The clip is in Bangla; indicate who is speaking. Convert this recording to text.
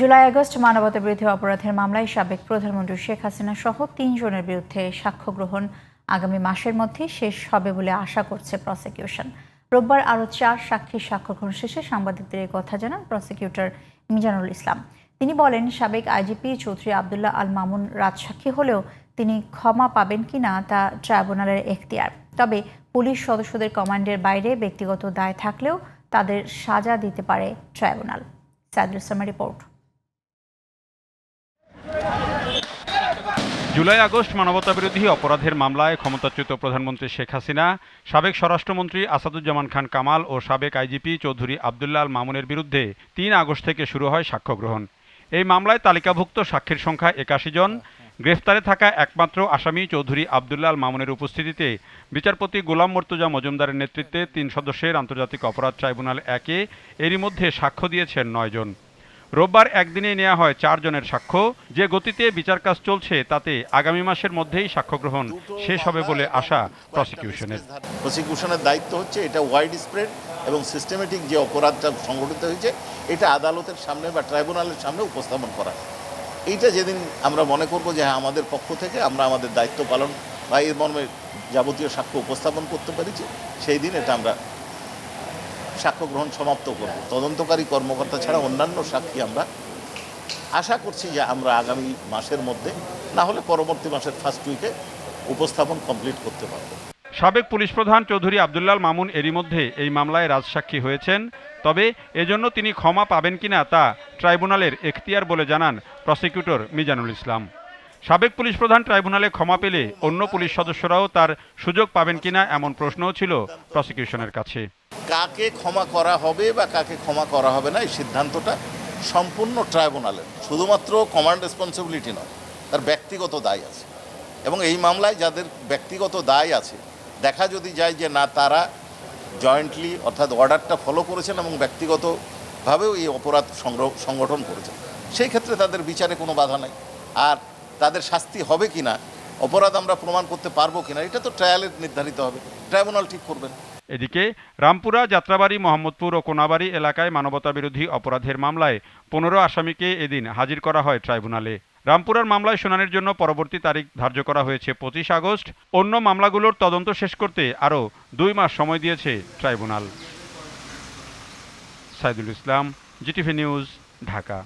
Speaker 1: জুলাই, আগস্ট মানবতা বিরোধী অপরাধের মামলায় সাবেক প্রধানমন্ত্রী শেখ হাসিনা সহ তিনজনের বিরুদ্ধে সাক্ষ্য গ্রহণ আগামী মাসের মধ্যে শেষ হবে বলে আশা করছে প্রসিকিউশন রোববার আরও চার সাক্ষীর সাক্ষ্য গ্রহণ শেষে সাংবাদিকদের কথা জানান প্রসিকিউটর মিজানুল ইসলাম। তিনি বলেন, সাবেক আইজিপি চৌধুরী আবদুল্লাহ আল মামুন রাজসাক্ষী হলেও তিনি ক্ষমা পাবেন কিনা তা ট্রাইব্যুনালের এখতিয়ার। তবে পুলিশ সদস্যদের কমান্ডের বাইরে ব্যক্তিগত দায় থাকলেও তাদের সাজা দিতে পারে ট্রাইব্যুনাল। সাইদুল ইসলামের রিপোর্ট।
Speaker 2: জুলাই আগস্ট মানবতাবিরোধী অপরাধের মামলায় ক্ষমতাচ্যুত প্রধানমন্ত্রী শেখ হাসিনা, সাবেক স্বরাষ্ট্রমন্ত্রী আসাদুজ্জামান খান কামাল ও সাবেক আইজিপি চৌধুরী আবদুল্লাহ আল মামুনের বিরুদ্ধে তিন আগস্ট থেকে শুরু হয় সাক্ষ্য গ্রহণ। এই মামলায় তালিকাভুক্ত সাক্ষীর সংখ্যা একাশি জন। গ্রেফতারে থাকা একমাত্র আসামি চৌধুরী আবদুল্লাহ আল মামুনের উপস্থিতিতে বিচারপতি গোলাম মর্তুজা মজুমদারের নেতৃত্বে তিন সদস্যের আন্তর্জাতিক অপরাধ ট্রাইব্যুনাল একে, এরই মধ্যে সাক্ষ্য দিয়েছেন নয়জন রোববার একদিনে নেওয়া হয় চারজনের সাক্ষ্য। যে গতিতে বিচার কাজ চলছে, তাতে আগামী মাসের মধ্যেই সাক্ষ্য গ্রহণ শেষ হবে বলে আশা প্রসিকিউশনের।
Speaker 3: প্রসিকিউশনের দায়িত্ব হচ্ছে এটা ওয়াইড স্প্রেড এবং সিস্টেমেটিক যে অপরাধটা সংগঠিত হয়েছে, এটা আদালতের সামনে বা ট্রাইব্যুনালের সামনে উপস্থাপন করা। এইটা যেদিন আমরা মনে করব যে হ্যাঁ আমাদের পক্ষ থেকে আমরা আমাদের দায়িত্ব পালন বা এর মর্মে যাবতীয় সাক্ষ্য উপস্থাপন করতে পেরেছি, সেই দিন এটা আমরা সাক্ষ্য গ্রহণ সমাপ্ত করব। তদন্তকারী কর্মকর্তা ছাড়া অন্যান্য সাক্ষী আমরা আশা করছি যে আমরা আগামী মাসের মধ্যে, না হলে পরবর্তী মাসের ফার্স্ট উইকে উপস্থাপন কমপ্লিট করতে পারব।
Speaker 2: সাবেক পুলিশ প্রধান চৌধুরী আবদুল্লাল মামুন এরই মধ্যে এই মামলায় রাজসাক্ষী হয়েছেন। তবে এজন্য তিনি ক্ষমা পাবেন কিনা তা ট্রাইব্যুনালের এখতিয়ার বলে জানান প্রসিকিউটর মিজানুল ইসলাম। সাবেক পুলিশ প্রধান ট্রাইব্যুনালে ক্ষমা পেলে অন্য পুলিশ সদস্যরাও তার সুযোগ পাবেন কিনা এমন প্রশ্নও ছিল প্রসিকিউশনের কাছে।
Speaker 3: কাকে ক্ষমা করা হবে বা কাকে ক্ষমা করা হবে না, এই সিদ্ধান্তটা সম্পূর্ণ ট্রাইব্যুনালের, শুধুমাত্র কমান্ড রেসপন্সিবিলিটি নয়, তার ব্যক্তিগত দায় আছে। এবং এই মামলায় যাদের ব্যক্তিগত দায় আছে, দেখা যদি যায় যে না, তারা জয়েন্টলি অর্থাৎ অর্ডারটা ফলো করেছেন এবং ব্যক্তিগতভাবেও এই অপরাধ সংগ্রহ, সংগঠন করেছেন, সেই ক্ষেত্রে তাদের বিচারে কোনো বাধা নাই। আর তাদের শাস্তি হবে কি না অপরাধ আমরা প্রমাণ করতে পারব কিনা, এটা তো ট্রায়ালের নির্ধারিত হবে ট্রাইব্যুনাল ঠিক করবেন
Speaker 2: এদিকে, রামপুরা, যাত্রাবাড়ি, মোহাম্মদপুর ও কোনাবাড়ি এলাকায় মানবতাবিরোধী অপরাধের মামলায় পনেরো আসামিকে এদিন হাজির করা হয় ট্রাইব্যুনালে রামপুরার মামলায় শুনানির জন্য পরবর্তী তারিখ ধার্য করা হয়েছে পঁচিশ আগস্ট। অন্য মামলাগুলোর তদন্ত শেষ করতে আরও দুই মাস সময় দিয়েছে tribunal Saidul Islam, GTV news, Dhaka.